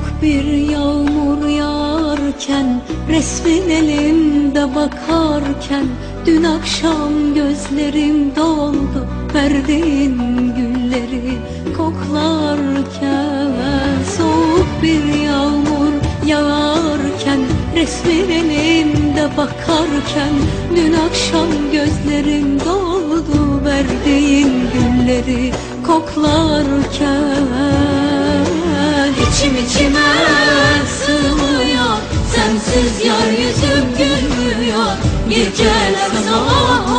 Soğuk bir yağmur yağarken Resmin elimde bakarken Dün akşam gözlerim doldu Verdiğin gülleri koklarken. Soğuk bir yağmur yağarken Resmin elimde bakarken Dün akşam gözlerim doldu Verdiğin gülleri koklarken gülmüyor Geceler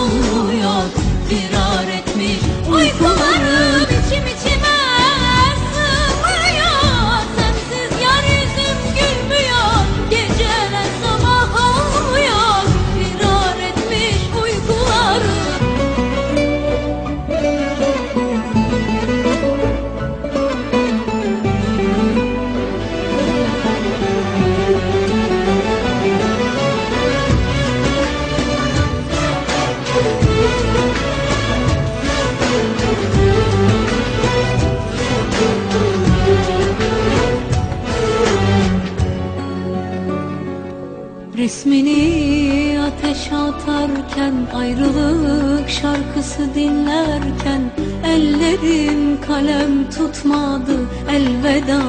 Resmini ateş atarken Ayrılık şarkısı dinlerken Ellerim kalem tutmadı Elveda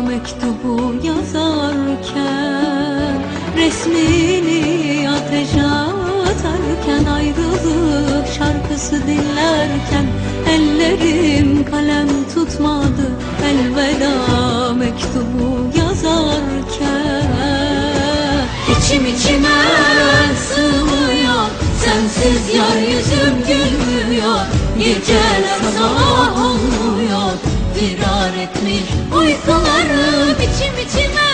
mektubu yazarken. Resmini ateş atarken Ayrılık şarkısı dinlerken Ellerim kalem tutmadı Elveda Firar etmiş. Uykularım içim içime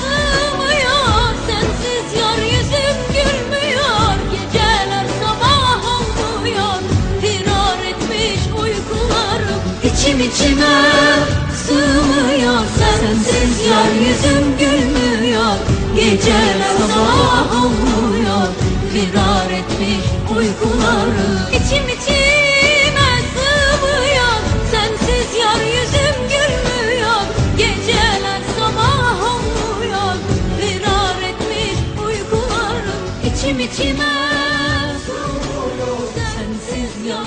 sığmıyor. Sensiz yar yüzüm gülmüyor. Geceler sabah olmuyor. Firar etmiş uykularım İçim içime sığmıyor. Sensiz yar yüzüm gülmüyor. Geceler sabah olmuyor. Firar etmiş uykularım İçim içime İçim içime. Sensiz yar